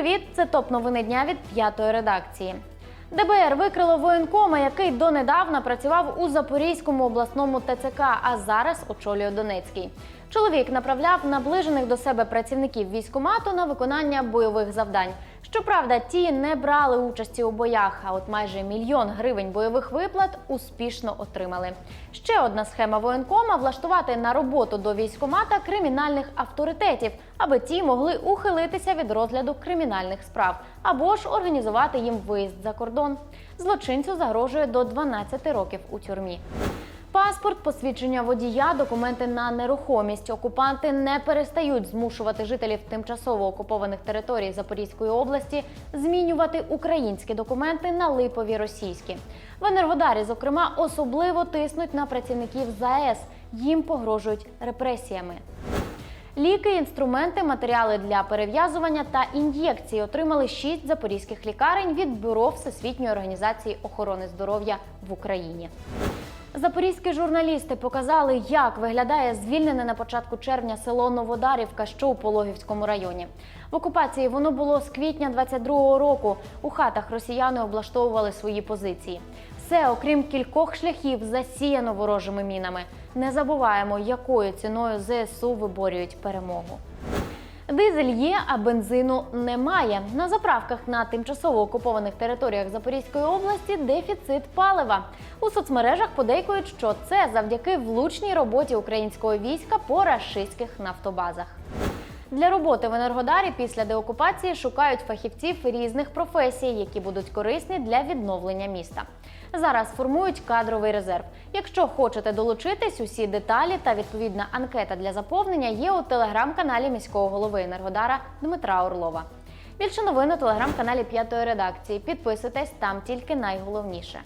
привіт! Це топ новини дня від п'ятої редакції. ДБР викрило воєнкома, який донедавна працював у Запорізькому обласному ТЦК, а зараз очолює Донецький. Чоловік направляв наближених до себе працівників військкомату на виконання бойових завдань. Щоправда, ті не брали участі у боях, а от майже мільйон гривень бойових виплат успішно отримали. Ще одна схема воєнкома влаштувати на роботу до військкомата кримінальних авторитетів, аби ті могли ухилитися від розгляду кримінальних справ або ж організувати їм виїзд за кордон. Злочинцю загрожує до 12 років у тюрмі. Паспорт, посвідчення водія, документи на нерухомість. Окупанти не перестають змушувати жителів тимчасово окупованих територій Запорізької області змінювати українські документи на липові російські. В Енергодарі, зокрема, особливо тиснуть на працівників ЗАЕС. Їм погрожують репресіями. Ліки, інструменти, матеріали для перев'язування та ін'єкції отримали шість запорізьких лікарень від бюро Всесвітньої організації охорони здоров'я в Україні. Запорізькі журналісти показали, як виглядає звільнене на початку червня село Новодарівка, що у Пологівському районі. В окупації воно було з квітня 22-го року. У хатах росіяни облаштовували свої позиції. Все, окрім кількох шляхів, засіяно ворожими мінами. Не забуваємо, якою ціною ЗСУ виборюють перемогу. Дизель є, а бензину немає. На заправках на тимчасово окупованих територіях Запорізької області дефіцит палива. У соцмережах подейкують, що це завдяки влучній роботі українського війська по рашистських нафтобазах. Для роботи в Енергодарі після деокупації шукають фахівців різних професій, які будуть корисні для відновлення міста. Зараз формують кадровий резерв. Якщо хочете долучитись, усі деталі та відповідна анкета для заповнення є у телеграм-каналі міського голови Енергодара Дмитра Орлова. Більше новин у телеграм-каналі п'ятої редакції. Підписуйтесь там тільки найголовніше.